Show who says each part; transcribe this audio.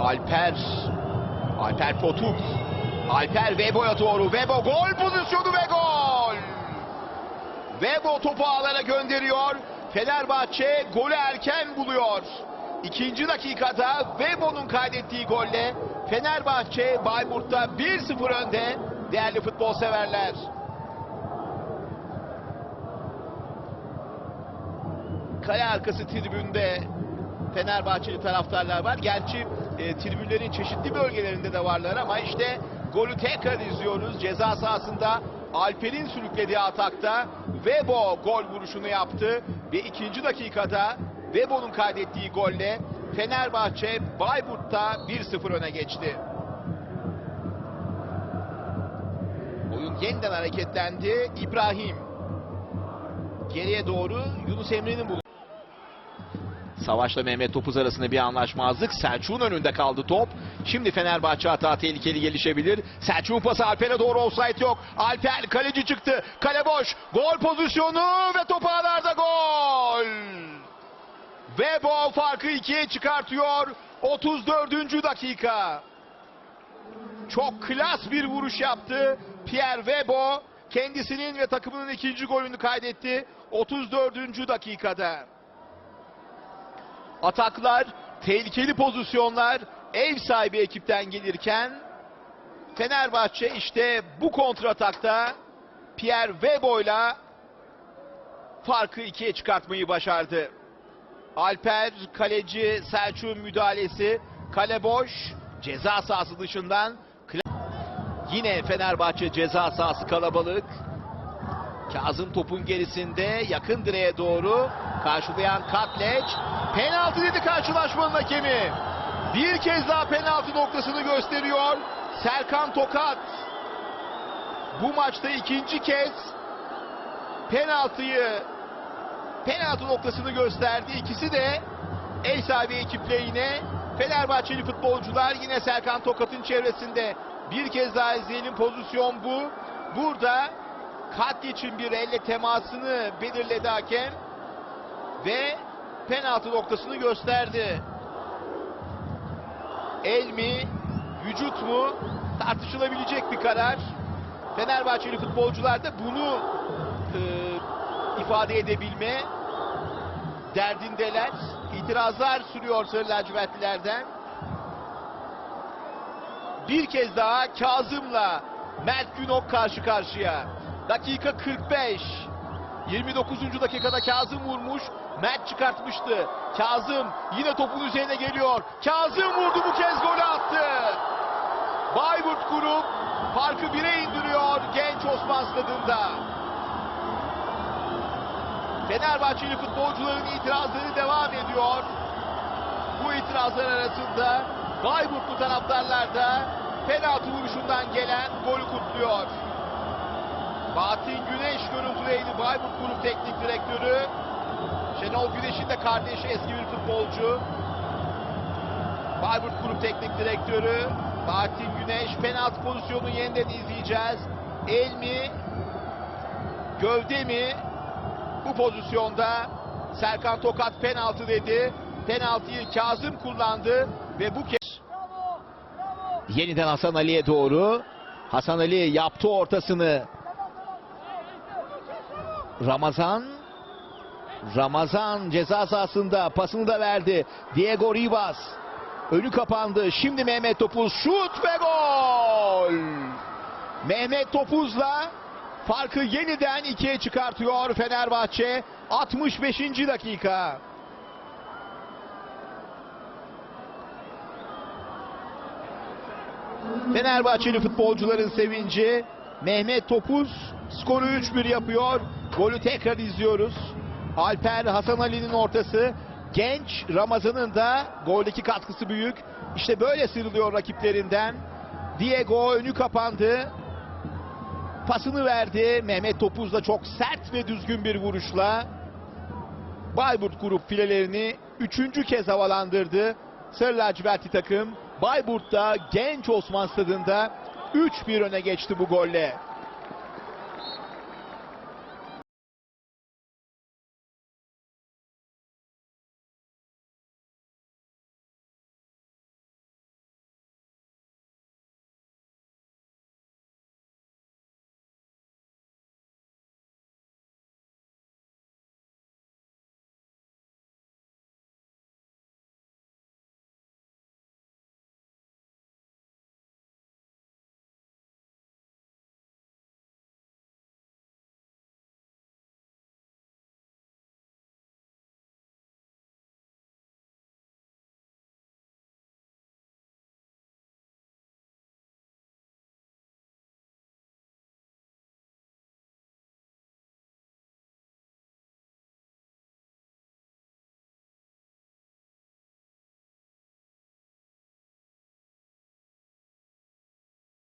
Speaker 1: Alper. Alper Potuk. Alper Vebo'ya doğru. Vebo gol pozisyonu ve gol. Vebo topu ağlara gönderiyor. Fenerbahçe golü erken buluyor. İkinci dakikada Vebo'nun kaydettiği golle Fenerbahçe Bayburt'ta 1-0 önde değerli futbol severler. Kale arkası tribünde Fenerbahçeli taraftarlar var. Gerçi e, tribünlerin çeşitli bölgelerinde de varlar ama işte golü tekrar izliyoruz. Ceza sahasında Alper'in sürüklediği atakta Vebo gol vuruşunu yaptı ve ikinci dakikada Vebo'nun kaydettiği golle Fenerbahçe Bayburt'ta 1-0 öne geçti. Oyun yeniden hareketlendi. İbrahim geriye doğru Yunus Emre'nin bul Savaşla Mehmet Topuz arasında bir anlaşmazlık. Selçuk'un önünde kaldı top. Şimdi Fenerbahçe hata tehlikeli gelişebilir. Selçuk'un pası Alper'e doğru offside yok. Alper kaleci çıktı. Kale boş. Gol pozisyonu ve top ağlarda gol. Ve bu farkı ikiye çıkartıyor. 34. dakika. Çok klas bir vuruş yaptı. Pierre Webo kendisinin ve takımının ikinci golünü kaydetti. 34. dakikada. Ataklar, tehlikeli pozisyonlar ev sahibi ekipten gelirken Fenerbahçe işte bu kontratakta Pierre Webo'yla farkı ikiye çıkartmayı başardı. Alper, kaleci Selçuk'un müdahalesi, kale boş, ceza sahası dışından. Yine Fenerbahçe ceza sahası kalabalık. Kazım topun gerisinde yakın direğe doğru karşılayan Katleç. Penaltı dedi karşılaşmanın hakemi. Bir kez daha penaltı noktasını gösteriyor. Serkan Tokat. Bu maçta ikinci kez penaltıyı penaltı noktasını gösterdi. İkisi de ev sahibi ekiple Fenerbahçeli futbolcular yine Serkan Tokat'ın çevresinde. Bir kez daha izleyelim pozisyon bu. Burada Katliç'in bir elle temasını belirledi hakem ve penaltı noktasını gösterdi. El mi, vücut mu tartışılabilecek bir karar. Fenerbahçeli futbolcular da bunu e, ifade edebilme derdindeler. İtirazlar sürüyor Sarı lacivertlilerden. Bir kez daha Kazım'la Mert Günok karşı karşıya. Dakika 45. 29. dakikada Kazım vurmuş. Mert çıkartmıştı. Kazım yine topun üzerine geliyor. Kazım vurdu bu kez golü attı. Bayburt grup farkı bire indiriyor Genç Osman Stadı'nda. Fenerbahçeli futbolcuların itirazları devam ediyor. Bu itirazlar arasında Bayburtlu taraftarlar da penaltı vuruşundan gelen golü kutluyor. Bahattin Güneş görüntüleydi Bayburt Grup Teknik Direktörü. Şenol Güneş'in de kardeşi eski bir futbolcu. Bayburt Grup Teknik Direktörü Bahattin Güneş penaltı pozisyonu yeniden izleyeceğiz. El mi? Gövde mi? Bu pozisyonda Serkan Tokat penaltı dedi. Penaltıyı Kazım kullandı ve bu kez yeniden Hasan Ali'ye doğru. Hasan Ali yaptı ortasını. Ramazan Ramazan ceza sahasında pasını da verdi. Diego Rivas önü kapandı. Şimdi Mehmet Topuz şut ve gol. Mehmet Topuz'la farkı yeniden ikiye çıkartıyor Fenerbahçe. 65. dakika. Fenerbahçeli futbolcuların sevinci. Mehmet Topuz skoru 3-1 yapıyor. Golü tekrar izliyoruz. Alper Hasan Ali'nin ortası. Genç Ramazan'ın da goldeki katkısı büyük. İşte böyle sıyrılıyor rakiplerinden. Diego önü kapandı. Pasını verdi. Mehmet Topuz da çok sert ve düzgün bir vuruşla Bayburt grup filelerini üçüncü kez havalandırdı. Sarı lacivertli takım Bayburt'ta Genç Osman Stadı'nda 3-1 öne geçti bu golle.